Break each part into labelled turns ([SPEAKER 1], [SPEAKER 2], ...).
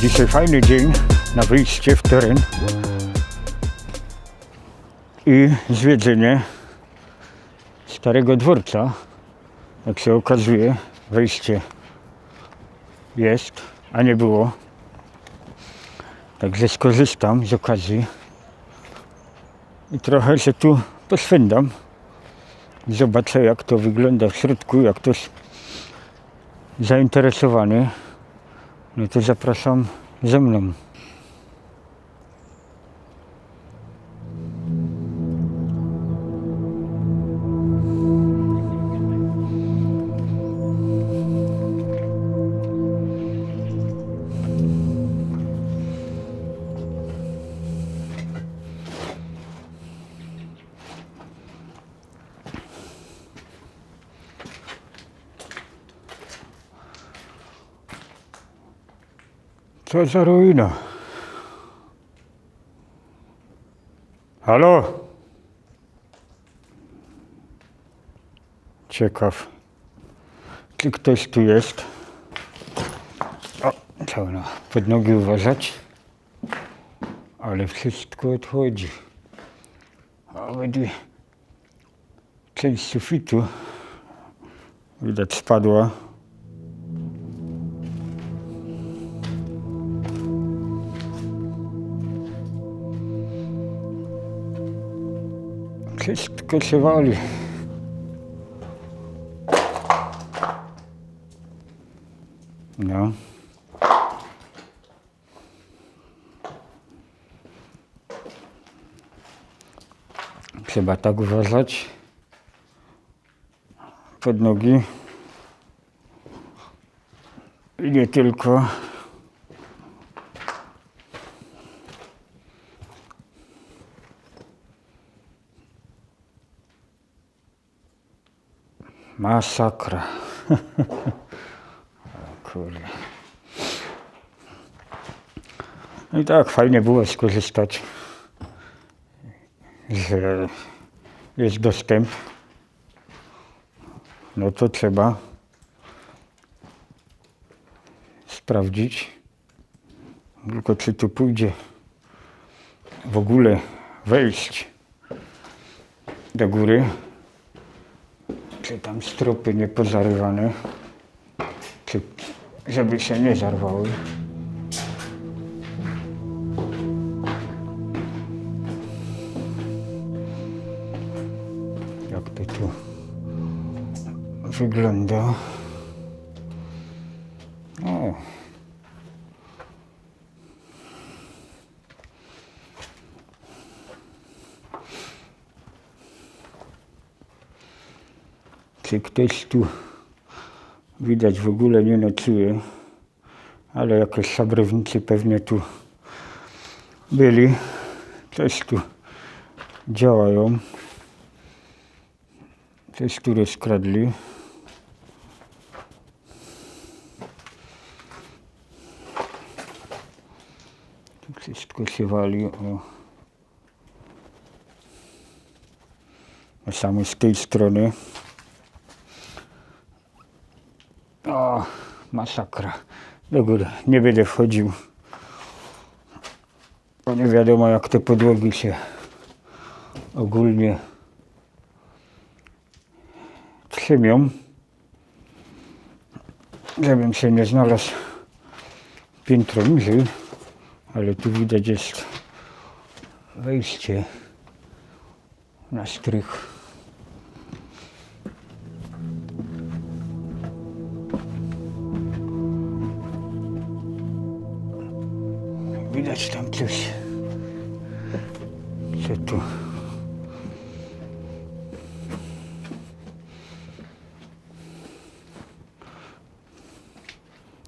[SPEAKER 1] Dzisiaj fajny dzień na wyjście w teren i zwiedzenie starego dworca. Jak się okazuje, wejście jest, a nie było. Także skorzystam z okazji i trochę się tu poswędam. Zobaczę jak to wygląda w środku, jak ktoś zainteresowany, no to zapraszam ze mną. Co za ruina? Halo? Ciekaw, czy ktoś tu jest? O, na pod nogi uważać. Ale wszystko odchodzi. A będzie część sufitu widać spadła. Wszystko się wali. No. Trzeba tak uważać. Pod nogi. I nie tylko. Masakra. Kurde. No i tak, fajnie było skorzystać, że jest dostęp. No to trzeba sprawdzić, tylko czy tu pójdzie w ogóle wejść do góry czy tam stropy nie pozarywane, czy żeby się nie zarwały. Jak to tu wygląda? Czy ktoś tu widać w ogóle nie nocuje, ale jakieś szabrownicy pewnie tu byli, coś tu działają, coś tu rozkradli. Tu wszystko się wali o. A samo z tej strony O, masakra. Do góry. Nie będę wchodził. Bo nie wiadomo jak te podłogi się ogólnie trzymią. Żebym się nie znalazł piętro niżej. Ale tu widać jest wejście na strych. Widać tam coś. Co tu?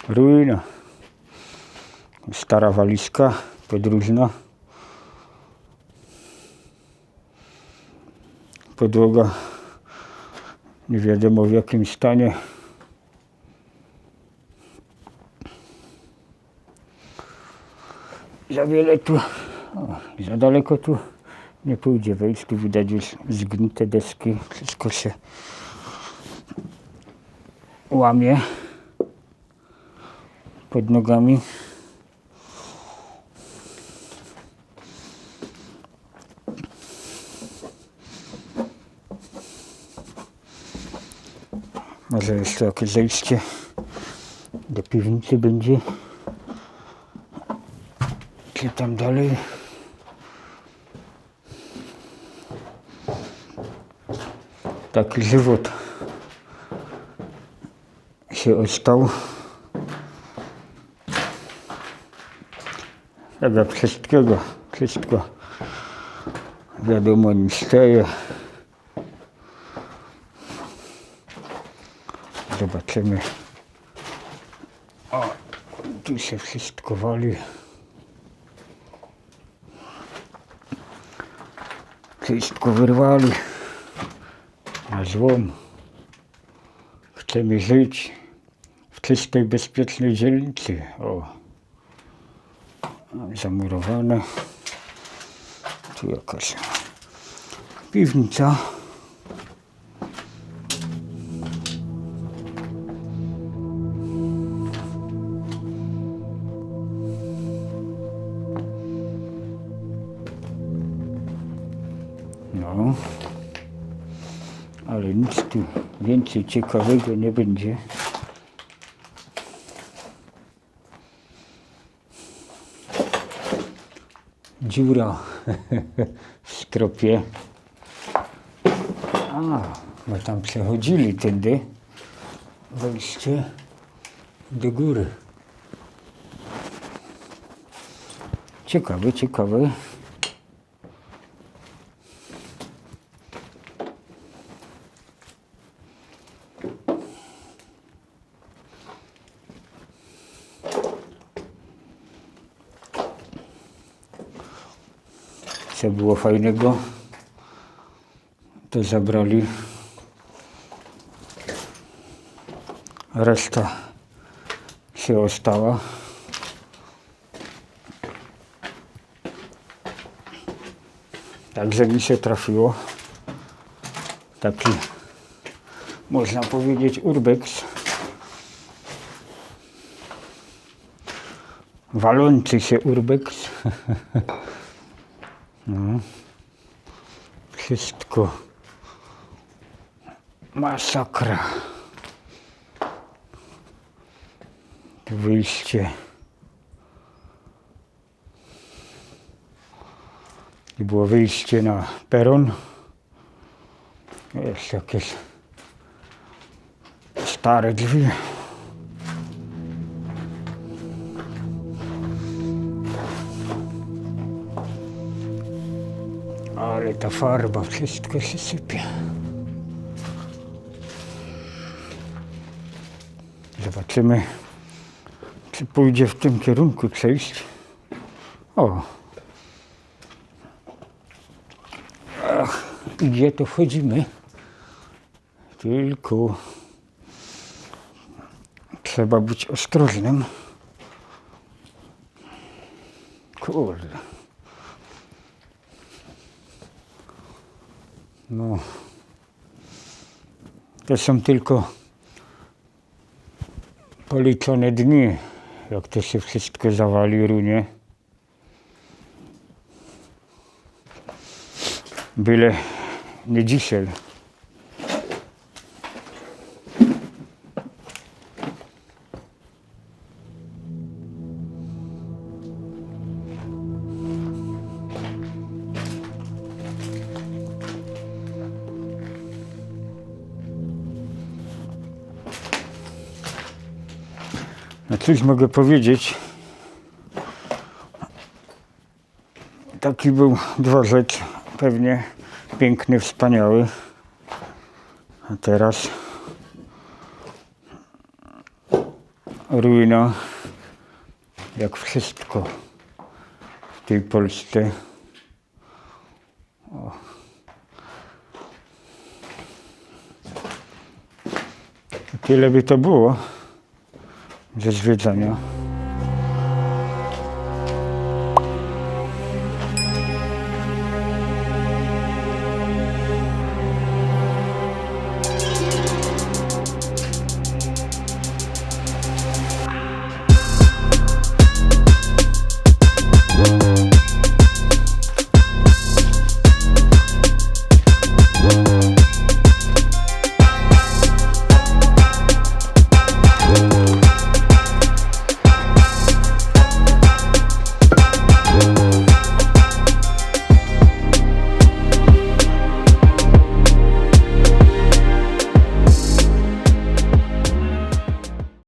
[SPEAKER 1] Ruina. Stara walizka podróżna. Podłoga nie wiadomo w jakim stanie. za wiele tu, o, za daleko tu nie pójdzie wejść. Tu widać już zgnite deski, wszystko się łamie pod nogami. Może jeszcze jakieś zejście do piwnicy będzie. Czy tam dalej? Taki żywot się ostał. Tego wszystkiego, wszystko wiadomo nie staje. Zobaczymy. O, tu się wszystko wali. Wszystko wyrwali na złom. Chcemy żyć w czystej, bezpiecznej dzielnicy. O, zamurowane. Tu jakaś piwnica. Więcej ciekawego nie będzie. Dziura w stropie. A, bo tam przechodzili tędy. Wejście do góry. Ciekawe, ciekawe. Co było fajnego, to zabrali. Reszta się ostała. Także mi się trafiło taki, można powiedzieć, urbex. Walący się urbex. No. Wszystko masakra. Wyjście. I było wyjście na peron. Jest jakieś stare drzwi. Ta farba, wszystko się sypie. Zobaczymy, czy pójdzie w tym kierunku przejść. O. Ach, gdzie to wchodzimy? Tylko trzeba być ostrożnym. Kurde. No. To są tylko policzone dni, jak to się wszystko zawali runie. Byle nie dzisiaj. No cóż mogę powiedzieć. Taki był dworzec, pewnie piękny, wspaniały. A teraz ruina, jak wszystko w tej Polsce. O. Tyle by to było ze zwiedzania.